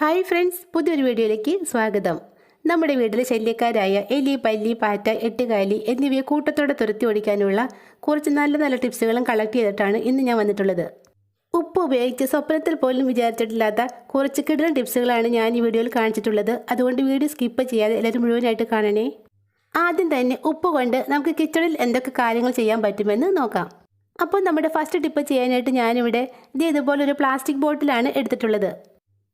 Hi friends പുതിയൊരു വീഡിയോയിലേക്ക് സ്വാഗതം. നമ്മുടെ വീട്ടിലെ ശല്യക്കാരായ എലി പല്ലി പാറ്റ എട്ടുകാലി എന്നിവയെ കൂട്ടത്തോടെ തുരത്തി ഓടിക്കാനുള്ള കുറച്ച് നല്ല നല്ല ടിപ്സുകളും കളക്ട് ചെയ്തിട്ടാണ് ഇന്ന് ഞാൻ വന്നിട്ടുള്ളത്. ഉപ്പ് ഉപയോഗിച്ച് സ്വപ്നത്തിൽ പോലും വിചാരിച്ചിട്ടില്ലാത്ത കുറച്ച് കിടലൻ ടിപ്സുകളാണ് ഞാൻ ഈ വീഡിയോയിൽ കാണിച്ചിട്ടുള്ളത്. അതുകൊണ്ട് വീഡിയോ സ്കിപ്പ് ചെയ്യാതെ എല്ലാവരും മുഴുവനായിട്ട് കാണണേ. ആദ്യം തന്നെ ഉപ്പ് കൊണ്ട് നമുക്ക് കിച്ചണിൽ എന്തൊക്കെ കാര്യങ്ങൾ ചെയ്യാൻ പറ്റുമെന്ന് നോക്കാം. അപ്പോൾ നമ്മുടെ ഫസ്റ്റ് ടിപ്പ് ചെയ്യാനായിട്ട് ഞാനിവിടെ ഇത് ഇതുപോലൊരു പ്ലാസ്റ്റിക് ബോട്ടിലാണ് എടുത്തിട്ടുള്ളത്.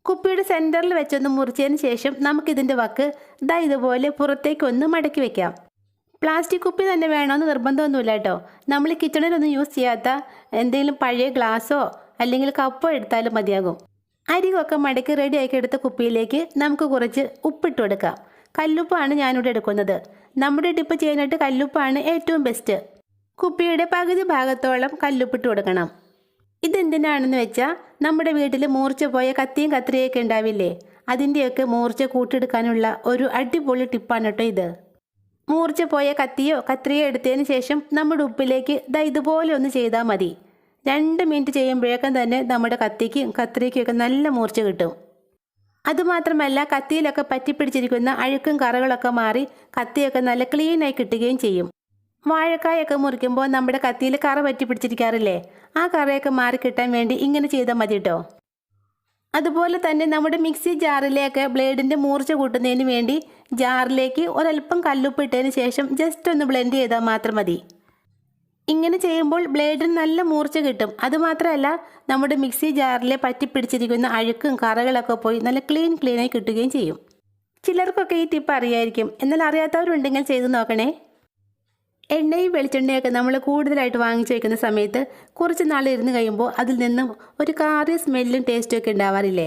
കുപ്പിയുടെ സെന്ററിൽ വെച്ചൊന്ന് മുറിച്ചതിന് ശേഷം നമുക്കിതിന്റെ വക്ക് ദാ ഇതുപോലെ പുറത്തേക്കൊന്ന് മടക്കി വെക്കാം. പ്ലാസ്റ്റിക് കുപ്പി തന്നെ വേണമെന്ന് നിർബന്ധമൊന്നുമില്ല കേട്ടോ. നമ്മൾ കിച്ചണിലൊന്നും യൂസ് ചെയ്യാത്ത എന്തെങ്കിലും പഴയ ഗ്ലാസ്സോ അല്ലെങ്കിൽ കപ്പോ എടുത്താലും മതിയാകും. അരികൊക്കെ മടക്കി റെഡിയാക്കി എടുത്ത കുപ്പിയിലേക്ക് നമുക്ക് കുറച്ച് ഉപ്പിട്ട് കൊടുക്കാം. കല്ലുപ്പാണ് ഞാനിവിടെ എടുക്കുന്നത്. നമ്മുടെ ഡിപ്പ് ചെയ്യാനായിട്ട് കല്ലുപ്പാണ് ഏറ്റവും ബെസ്റ്റ് കുപ്പിയുടെ പകുതി ഭാഗത്തോളം കല്ലുപ്പിട്ട് കൊടുക്കണം. ഇതെന്തിനാണെന്ന് വെച്ചാൽ നമ്മുടെ വീട്ടിൽ മൂർച്ച പോയ കത്തിയും കത്രിയൊക്കെ ഉണ്ടാവില്ലേ? അതിന്റെയൊക്കെ മൂർച്ച കൂട്ടിയെടുക്കാനുള്ള ഒരു അടിപൊളി ടിപ്പാണ് കേട്ടോ ഇത്. മൂർച്ച പോയ കത്തിയോ കത്രിയോ എടുത്തതിന് ശേഷം നമ്മുടെ ഉപ്പിലേക്ക് ദാ ഇതുപോലെ ഒന്ന് ചെയ്താൽ മതി. രണ്ട് മിനിറ്റ് ചെയ്യുമ്പോഴേക്കും തന്നെ നമ്മുടെ കത്തിക്കും കത്രിക്കുമൊക്കെ നല്ല മൂർച്ച കിട്ടും. അതുമാത്രമല്ല കത്തിയിലൊക്കെ പറ്റിപ്പിടിച്ചിരിക്കുന്ന അഴുക്കും കറകളൊക്കെ മാറി കത്തിയൊക്കെ നല്ല ക്ലീനായി കിട്ടുകയും ചെയ്യും. വാഴക്കായൊക്കെ മുറിക്കുമ്പോൾ നമ്മുടെ കത്തിയിൽ കറ പറ്റി പിടിച്ചിരിക്കാറില്ലേ? ആ കറയൊക്കെ മാറി കിട്ടാൻ വേണ്ടി ഇങ്ങനെ ചെയ്താൽ മതി കേട്ടോ അതുപോലെ തന്നെ നമ്മുടെ മിക്സി ജാറിലേക്ക് ബ്ലേഡിന്റെ മൂർച്ച കൂട്ടുന്നതിന് വേണ്ടി ജാറിലേക്ക് ഒരല്പം കല്ലുപ്പ് ഇട്ടതിന് ശേഷം ജസ്റ്റ് ഒന്ന് ബ്ലെൻഡ് ചെയ്താൽ മാത്രം മതി. ഇങ്ങനെ ചെയ്യുമ്പോൾ ബ്ലേഡിന് നല്ല മൂർച്ച കിട്ടും. അതുമാത്രമല്ല നമ്മുടെ മിക്സി ജാറിലെ പറ്റിപ്പിടിച്ചിരിക്കുന്ന അഴുക്കും കറകളൊക്കെ പോയി നല്ല ക്ലീൻ ക്ലീനായി കിട്ടുകയും ചെയ്യും. ചിലർക്കൊക്കെ ഈ ടിപ്പ് അറിയായിരിക്കും. എന്നാൽ അറിയാത്തവരുണ്ടെങ്കിൽ ചെയ്തു നോക്കണേ. എണ്ണയും വെളിച്ചെണ്ണയൊക്കെ നമ്മൾ കൂടുതലായിട്ട് വാങ്ങിച്ചു വയ്ക്കുന്ന സമയത്ത് കുറച്ച് നാൾ ഇരുന്ന് കഴിയുമ്പോൾ അതിൽ നിന്നും ഒരു കാറിയ സ്മെല്ലും ടേസ്റ്റും ഒക്കെ ഉണ്ടാവാറില്ലേ?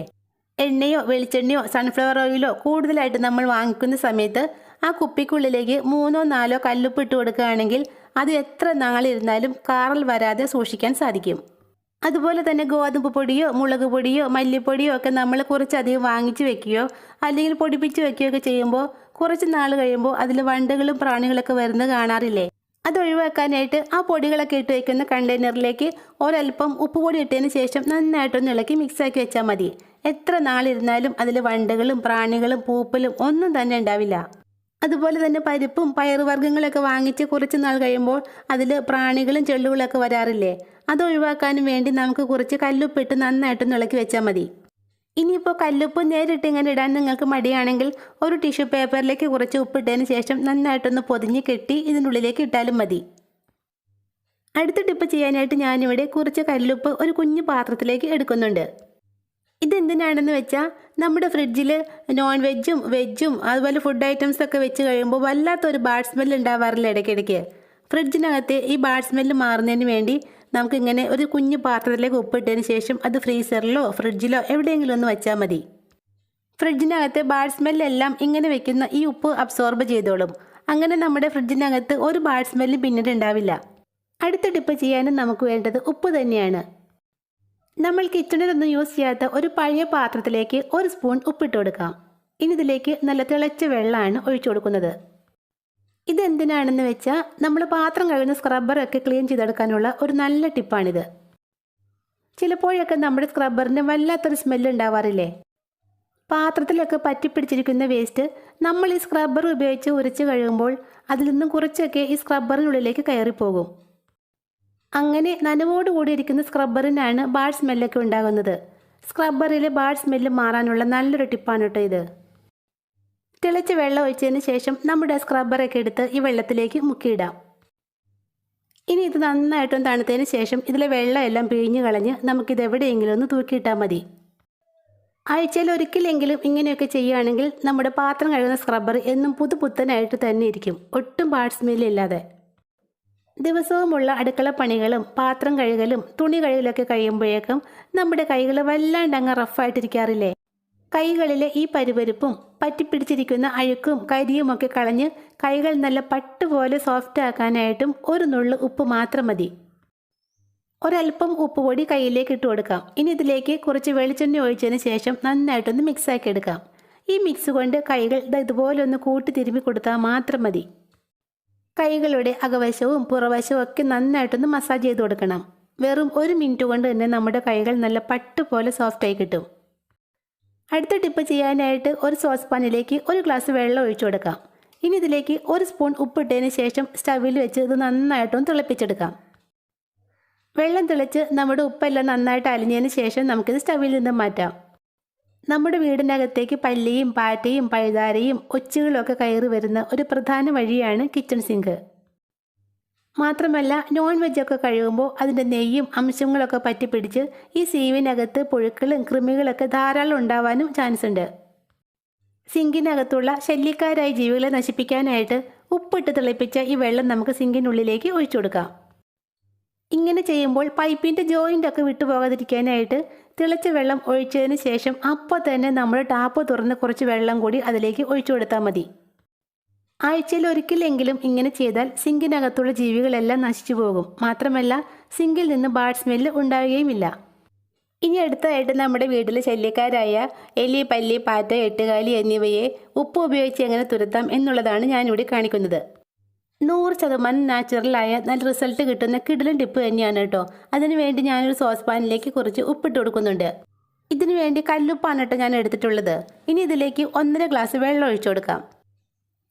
എണ്ണയോ വെളിച്ചെണ്ണയോ സൺഫ്ലവർ ഓയിലോ കൂടുതലായിട്ട് നമ്മൾ വാങ്ങിക്കുന്ന സമയത്ത് ആ കുപ്പിക്കുള്ളിലേക്ക് മൂന്നോ നാലോ കല്ലുപ്പ് ഇട്ട് കൊടുക്കുകയാണെങ്കിൽ അത് എത്ര നാളിരുന്നാലും കാറൽ വരാതെ സൂക്ഷിക്കാൻ സാധിക്കും. അതുപോലെ തന്നെ ഗോതമ്പ് പൊടിയോ മുളക് പൊടിയോ മല്ലിപ്പൊടിയോ ഒക്കെ നമ്മൾ കുറച്ചധികം വാങ്ങിച്ചു വെക്കുകയോ അല്ലെങ്കിൽ പൊടിപ്പിച്ച് വെക്കുകയോ ഒക്കെ ചെയ്യുമ്പോൾ കുറച്ച് നാൾ കഴിയുമ്പോൾ അതിൽ വണ്ടുകളും പ്രാണികളൊക്കെ വരുന്നത് കാണാറില്ലേ? അത് ഒഴിവാക്കാനായിട്ട് ആ പൊടികളൊക്കെ ഇട്ട് വയ്ക്കുന്ന കണ്ടെയ്നറിലേക്ക് ഒരല്പം ഉപ്പുപൊടി ഇട്ടതിന് ശേഷം നന്നായിട്ടൊന്ന് ഇളക്കി മിക്സാക്കി വെച്ചാൽ മതി. എത്ര നാളിരുന്നാലും അതിൽ വണ്ടുകളും പ്രാണികളും പൂപ്പലും ഒന്നും തന്നെ ഉണ്ടാവില്ല. അതുപോലെ തന്നെ പരിപ്പും പയറുവർഗങ്ങളൊക്കെ വാങ്ങിച്ച് കുറച്ച് നാൾ കഴിയുമ്പോൾ അതിൽ പ്രാണികളും ചെള്ളുകളൊക്കെ വരാറില്ലേ? അത് ഒഴിവാക്കാനും വേണ്ടി നമുക്ക് കുറച്ച് കല്ലുപ്പിട്ട് നന്നായിട്ടൊന്ന് ഇളക്കി വെച്ചാൽ മതി. ഇനിയിപ്പോൾ കല്ലുപ്പ് നേരിട്ട് ഇങ്ങനെ ഇടാൻ നിങ്ങൾക്ക് മടിയാണെങ്കിൽ ഒരു ടിഷ്യൂ പേപ്പറിലേക്ക് കുറച്ച് ഉപ്പിട്ടതിന് ശേഷം നന്നായിട്ടൊന്ന് പൊതിഞ്ഞ് കെട്ടി ഇതിനുള്ളിലേക്ക് ഇട്ടാലും മതി. അടുത്ത ടിപ്പ് ചെയ്യാനായിട്ട് ഞാനിവിടെ കുറച്ച് കല്ലുപ്പ് ഒരു കുഞ്ഞു പാത്രത്തിലേക്ക് എടുക്കുന്നുണ്ട്. ഇതെന്തിനാണെന്ന് വെച്ചാൽ നമ്മുടെ ഫ്രിഡ്ജിൽ നോൺ വെജും വെജും അതുപോലെ ഫുഡ് ഐറ്റംസ് ഒക്കെ വെച്ച് കഴിയുമ്പോൾ വല്ലാത്തൊരു ബാഡ് സ്മെല്ല് ഉണ്ടാവാറില്ല ഇടയ്ക്കിടയ്ക്ക്. ഫ്രിഡ്ജിനകത്ത് ഈ ബാഡ് സ്മെല്ല് മാറുന്നതിന് വേണ്ടി നമുക്കിങ്ങനെ ഒരു കുഞ്ഞു പാത്രത്തിലേക്ക് ഉപ്പിട്ടതിന് ശേഷം അത് ഫ്രീസറിലോ ഫ്രിഡ്ജിലോ എവിടെയെങ്കിലും ഒന്ന് വെച്ചാൽ മതി. ഫ്രിഡ്ജിനകത്ത് ബാഡ് സ്മെല്ലെല്ലാം ഇങ്ങനെ വെക്കുന്ന ഈ ഉപ്പ് അബ്സോർബ് ചെയ്തോളും. അങ്ങനെ നമ്മുടെ ഫ്രിഡ്ജിനകത്ത് ഒരു ബാഡ് സ്മെല്ല് പിന്നീട് ഉണ്ടാവില്ല. അടുത്ത ചെയ്യാനും നമുക്ക് വേണ്ടത് ഉപ്പ് തന്നെയാണ്. നമ്മൾ കിച്ചണിലൊന്നും യൂസ് ചെയ്യാത്ത ഒരു പഴയ പാത്രത്തിലേക്ക് ഒരു സ്പൂൺ ഉപ്പിട്ട് കൊടുക്കാം. ഇനി ഇതിലേക്ക് നല്ല തിളച്ച വെള്ളമാണ് ഒഴിച്ചു കൊടുക്കുന്നത്. ഇതെന്തിനാണെന്ന് വെച്ചാൽ നമ്മൾ പാത്രം കഴുകുന്ന സ്ക്രബ്ബറൊക്കെ ക്ലീൻ ചെയ്തെടുക്കാനുള്ള ഒരു നല്ല ടിപ്പാണിത്. ചിലപ്പോഴൊക്കെ നമ്മുടെ സ്ക്രബ്ബറിന് വല്ലാത്തൊരു സ്മെല്ല് ഉണ്ടാവാറില്ലേ? പാത്രത്തിലൊക്കെ പറ്റിപ്പിടിച്ചിരിക്കുന്ന വേസ്റ്റ് നമ്മൾ ഈ സ്ക്രബ്ബർ ഉപയോഗിച്ച് ഉരച്ച് കഴുകുമ്പോൾ അതിൽ നിന്നും കുറച്ചൊക്കെ ഈ സ്ക്രബ്ബറിനുള്ളിലേക്ക് കയറിപ്പോകും. അങ്ങനെ നനവോട് കൂടിയിരിക്കുന്ന സ്ക്രബ്ബറിനാണ് ബാഡ് സ്മെല്ലൊക്കെ ഉണ്ടാകുന്നത്. സ്ക്രബ്ബറിലെ ബാഡ് സ്മെല്ല് മാറാനുള്ള നല്ലൊരു ടിപ്പാണ് കേട്ടോ ഇത്. തിളച്ച വെള്ളം ഒഴിച്ചതിന് ശേഷം നമ്മുടെ സ്ക്രബ്ബറൊക്കെ എടുത്ത് ഈ വെള്ളത്തിലേക്ക് മുക്കിയിടാം. ഇനി ഇത് നന്നായിട്ടും തണുത്തതിന് ശേഷം ഇതിലെ വെള്ളമെല്ലാം പിഴിഞ്ഞു കളഞ്ഞ് നമുക്കിത് എവിടെയെങ്കിലും ഒന്ന് തൂക്കിയിട്ടാൽ മതി. ആഴ്ചയിൽ ഒരിക്കലെങ്കിലും ഇങ്ങനെയൊക്കെ ചെയ്യുകയാണെങ്കിൽ നമ്മുടെ പാത്രം കഴുകുന്ന സ്ക്രബ്ബർ എന്നും പുതുപുത്തനായിട്ട് തന്നെ ഇരിക്കും. ഒട്ടും പാർട്സ് സ്മെല്ലില്ലാതെ ദിവസവുമുള്ള അടുക്കള പണികളും പാത്രം കഴുകലും തുണി കഴുകലൊക്കെ കഴിയുമ്പോഴേക്കും നമ്മുടെ കൈകൾ വല്ലാണ്ട് അങ്ങ് റഫായിട്ടിരിക്കാറില്ലേ കൈകളിലെ ഈ പരുപരുപ്പും പറ്റിപ്പിടിച്ചിരിക്കുന്ന അഴുക്കും കരിയുമൊക്കെ കളഞ്ഞ് കൈകൾ നല്ല പട്ടുപോലെ സോഫ്റ്റ് ആക്കാനായിട്ടും ഒരു നുള്ളു ഉപ്പ് മാത്രം മതി. ഒരല്പം ഉപ്പുപൊടി കയ്യിലേക്ക് ഇട്ട് കൊടുക്കാം. ഇനി ഇതിലേക്ക് കുറച്ച് വെളിച്ചെണ്ണ ഒഴിച്ചതിന് ശേഷം നന്നായിട്ടൊന്ന് മിക്സാക്കി എടുക്കാം. ഈ മിക്സ് കൊണ്ട് കൈകൾ ഇതുപോലെ ഒന്ന് കൂട്ടി തിരുമ്മി കൊടുത്താൽ മാത്രം മതി. കൈകളുടെ അകവശവും പുറവശവും ഒക്കെ നന്നായിട്ടൊന്ന് മസാജ് ചെയ്ത് കൊടുക്കണം. വെറും ഒരു മിനിറ്റ് കൊണ്ട് തന്നെ നമ്മുടെ കൈകൾ നല്ല പട്ട് പോലെ സോഫ്റ്റായി കിട്ടും. അടുത്ത ടിപ്പ് ചെയ്യാനായിട്ട് ഒരു സോസ് പാനിലേക്ക് ഒരു ഗ്ലാസ് വെള്ളം ഒഴിച്ചു കൊടുക്കാം. ഇനി ഇതിലേക്ക് ഒരു സ്പൂൺ ഉപ്പിട്ടതിന് ശേഷം സ്റ്റവിൽ വെച്ച് ഇത് നന്നായിട്ടൊന്ന് തിളപ്പിച്ചെടുക്കാം. വെള്ളം തിളച്ച് നമ്മുടെ ഉപ്പെല്ലാം നന്നായിട്ട് അലിഞ്ഞതിന് ശേഷം നമുക്കിത് സ്റ്റവിൽ നിന്ന് മാറ്റാം. നമ്മുടെ വീടിനകത്തേക്ക് പല്ലിയും പാറ്റയും പഴുതാരയും ഒച്ചുകളും ഒക്കെ കയറി വരുന്ന ഒരു പ്രധാന വഴിയാണ് കിച്ചൺ സിങ്ക്. മാത്രമല്ല നോൺ വെജൊക്കെ കഴുകുമ്പോൾ അതിന്റെ നെയ്യും അംശങ്ങളൊക്കെ പറ്റിപ്പിടിച്ച് ഈ സീവിനകത്ത് പുഴുക്കളും കൃമികളൊക്കെ ധാരാളം ഉണ്ടാവാനും ചാൻസ് ഉണ്ട് സിങ്കിനകത്തുള്ള ശല്യക്കാരായ ജീവികളെ നശിപ്പിക്കാനായിട്ട് ഉപ്പിട്ട് തിളപ്പിച്ച ഈ വെള്ളം നമുക്ക് സിങ്കിനുള്ളിലേക്ക് ഒഴിച്ചു കൊടുക്കാം. ഇങ്ങനെ ചെയ്യുമ്പോൾ പൈപ്പിന്റെ ജോയിന്റ് ഒക്കെ വിട്ടുപോകാതിരിക്കാനായിട്ട് തിളച്ച വെള്ളം ഒഴിച്ചതിന് ശേഷം അപ്പോൾ തന്നെ നമ്മൾ ടാപ്പ് തുറന്ന് കുറച്ച് വെള്ളം കൂടി അതിലേക്ക് ഒഴിച്ചു കൊടുത്താൽ മതി. ആഴ്ചയിൽ ഒരിക്കലെങ്കിലും ഇങ്ങനെ ചെയ്താൽ സിങ്കിനകത്തുള്ള ജീവികളെല്ലാം നശിച്ചു പോകും. മാത്രമല്ല സിങ്കിൽ നിന്ന് ബാഡ് സ്മെല്ല് ഉണ്ടാവുകയുമില്ല. ഇനി അടുത്തതായിട്ട് നമ്മുടെ വീട്ടിലെ ശല്യക്കാരായ എലി പല്ലി പാറ്റ എട്ടുകാലി എന്നിവയെ ഉപ്പ് ഉപയോഗിച്ച് എങ്ങനെ തുരത്താം എന്നുള്ളതാണ് ഞാനിവിടെ കാണിക്കുന്നത്. നൂറ് ശതമാനം നാച്ചുറലായ നല്ല റിസൾട്ട് കിട്ടുന്ന കിടിലൻ ടിപ്പ് തന്നെയാണ് കേട്ടോ. അതിനുവേണ്ടി ഞാനൊരു സോസ് പാനിലേക്ക് കുറച്ച് ഉപ്പിട്ട് കൊടുക്കുന്നുണ്ട്. ഇതിനുവേണ്ടി കല്ലുപ്പാണ് കേട്ടോ ഞാൻ എടുത്തിട്ടുള്ളത്. ഇനി ഇതിലേക്ക് ഒന്നര ഗ്ലാസ് വെള്ളം ഒഴിച്ചു കൊടുക്കാം.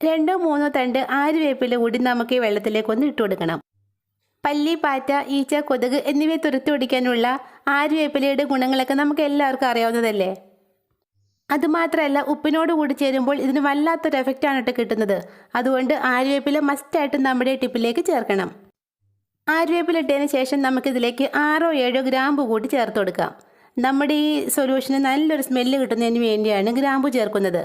രണ്ടോ മൂന്നോ തണ്ട് ആര്യവേപ്പില കൂടി നമുക്ക് ഈ വെള്ളത്തിലേക്ക് ഒന്ന് ഇട്ട് കൊടുക്കണം. പല്ലി പാറ്റ ഈച്ച കൊതുക് എന്നിവയെ തുരത്തി ഓടിക്കാനുള്ള ആരുവേപ്പിലയുടെ ഗുണങ്ങളൊക്കെ നമുക്ക് എല്ലാവർക്കും അറിയാവുന്നതല്ലേ? അതുമാത്രമല്ല ഉപ്പിനോട് കൂടി ചേരുമ്പോൾ ഇതിന് വല്ലാത്തൊരു എഫക്റ്റാണ് കേട്ടോ കിട്ടുന്നത്. അതുകൊണ്ട് ആരുവേപ്പില മസ്റ്റായിട്ട് നമ്മുടെ ടിപ്പിലേക്ക് ചേർക്കണം. ആര്യവേപ്പില ഇട്ടതിന് ശേഷം നമുക്കിതിലേക്ക് ആറോ ഏഴോ ഗ്രാമ്പു കൂടി ചേർത്ത് കൊടുക്കാം. നമ്മുടെ ഈ സൊല്യൂഷന് നല്ലൊരു സ്മെല്ല് കിട്ടുന്നതിന് വേണ്ടിയാണ് ഗ്രാമ്പു ചേർക്കുന്നത്.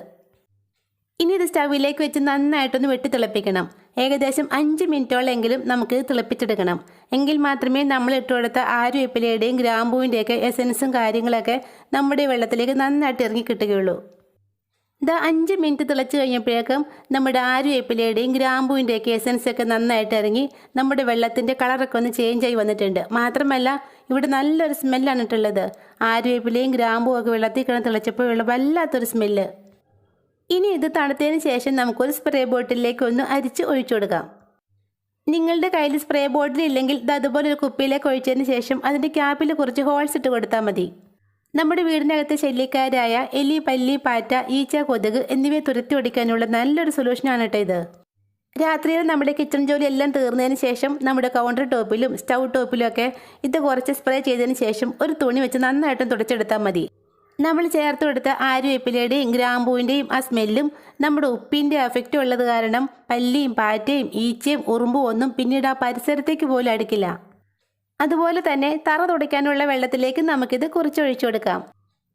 ഇനി ഇത് സ്റ്റവിലേക്ക് വെച്ച് നന്നായിട്ടൊന്ന് വെട്ടി തിളപ്പിക്കണം. ഏകദേശം അഞ്ച് മിനിറ്റോളെങ്കിലും നമുക്ക് തിളപ്പിച്ചെടുക്കണം. എങ്കിൽ മാത്രമേ നമ്മൾ ഇട്ട് കൊടുത്ത ആരുവേപ്പിലയുടെയും ഗ്രാമ്പൂവിന്റെയൊക്കെ എസൻസും കാര്യങ്ങളൊക്കെ നമ്മുടെ വെള്ളത്തിലേക്ക് നന്നായിട്ട് ഇറങ്ങി കിട്ടുകയുള്ളൂ. ഇത് അഞ്ച് മിനിറ്റ് തിളച്ച് കഴിഞ്ഞപ്പോഴേക്കും നമ്മുടെ ആരുവേപ്പിലയുടെയും ഗ്രാമ്പൂവിന്റെയൊക്കെ എസൻസൊക്കെ നന്നായിട്ട് ഇറങ്ങി നമ്മുടെ വെള്ളത്തിന്റെ കളറൊക്കെ ഒന്ന് ചേഞ്ച് ആയി വന്നിട്ടുണ്ട്. മാത്രമല്ല ഇവിടെ നല്ലൊരു സ്മെല്ലാണ് ഇട്ടുള്ളത്. ആരുവേപ്പിലയും ഗ്രാമ്പും ഒക്കെ വെള്ളത്തിൽ കിടന്ന് തിളച്ചപ്പോഴുള്ള വല്ലാത്തൊരു സ്മെല്ല്. ഇനി ഇത് തണുത്തതിന് ശേഷം നമുക്കൊരു സ്പ്രേ ബോട്ടിലേക്ക് ഒന്ന് അരിച്ച് ഒഴിച്ചു കൊടുക്കാം. നിങ്ങളുടെ കയ്യിൽ സ്പ്രേ ബോട്ടിൽ ഇല്ലെങ്കിൽ ഇത് അതുപോലെ ഒരു കുപ്പിയിലേക്ക് ഒഴിച്ചതിന് ശേഷം അതിന്റെ ക്യാപ്പിൽ കുറച്ച് ഹോൾസ് ഇട്ട് കൊടുത്താൽ മതി. നമ്മുടെ വീടിനകത്തെ ശല്യക്കാരായ എലി പല്ലി പാറ്റ ഈച്ച കൊതുക് എന്നിവയെ തുരത്തി ഒടിക്കാനുള്ള നല്ലൊരു സൊല്യൂഷനാണ് കേട്ടോ ഇത്. രാത്രിയിൽ നമ്മുടെ കിച്ചൺ ജോലി എല്ലാം തീർന്നതിന് ശേഷം നമ്മുടെ കൗണ്ടർ ടോപ്പിലും സ്റ്റൗ ടോപ്പിലും ഒക്കെ ഇത് കുറച്ച് സ്പ്രേ ചെയ്തതിന് ശേഷം ഒരു തുണി വെച്ച് നന്നായിട്ടും തുടച്ചെടുത്താൽ മതി. നമ്മൾ ചേർത്ത് കൊടുത്ത ആര്യവേപ്പിലയുടെയും ഗ്രാമ്പൂവിന്റെയും ആ സ്മെല്ലും നമ്മുടെ ഉപ്പിന്റെ എഫക്റ്റും ഉള്ളത് കാരണം പല്ലിയും പാറ്റയും ഈച്ചയും ഉറുമ്പും ഒന്നും പിന്നീട് ആ പരിസരത്തേക്ക് പോലും അടുക്കില്ല. അതുപോലെ തന്നെ തറ തുടയ്ക്കാനുള്ള വെള്ളത്തിലേക്ക് നമുക്കിത് കുറച്ചൊഴിച്ചു കൊടുക്കാം.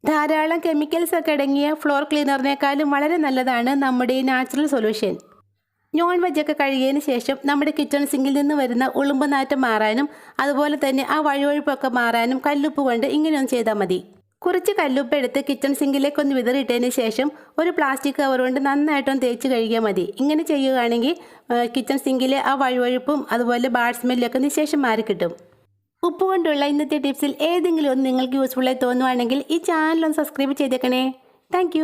ധാരാളം കെമിക്കൽസ് ഒക്കെ അടങ്ങിയ ഫ്ലോർ ക്ലീനറിനേക്കാളും വളരെ നല്ലതാണ് നമ്മുടെ ഈ നാച്ചുറൽ സൊല്യൂഷൻ നോൺ വെജ് ഒക്കെ കഴുകിയതിന് ശേഷം നമ്മുടെ കിച്ചൺ സിങ്കിൽ നിന്ന് വരുന്ന ഉളുമ്പ് നാറ്റം മാറാനും അതുപോലെ തന്നെ ആ വഴുവഴുപ്പൊക്കെ മാറാനും കല്ലുപ്പ് കൊണ്ട് ഇങ്ങനെയൊന്നും ചെയ്താൽ മതി. കുറച്ച് കല്ലുപ്പ് എടുത്ത് കിച്ചൺ സിങ്കിലേക്ക് ഒന്ന് വിതറിയിട്ടതിന് ശേഷം ഒരു പ്ലാസ്റ്റിക് കവർ കൊണ്ട് നന്നായിട്ടൊന്ന് തേച്ച് കഴുകിയാൽ മതി. ഇങ്ങനെ ചെയ്യുകയാണെങ്കിൽ കിച്ചൺ സിങ്കിലെ ആ വഴുവഴുപ്പും അതുപോലെ ബാഡ് സ്മെല്ലൊക്കെ നിശേഷം മാറി കിട്ടും. ഉപ്പ് കൊണ്ടുള്ള ഇന്നത്തെ ടിപ്സിൽ ഏതെങ്കിലും ഒന്ന് നിങ്ങൾക്ക് യൂസ്ഫുള്ളായി തോന്നുവാണെങ്കിൽ ഈ ചാനൽ ഒന്ന് സബ്സ്ക്രൈബ് ചെയ്തേക്കണേ. താങ്ക്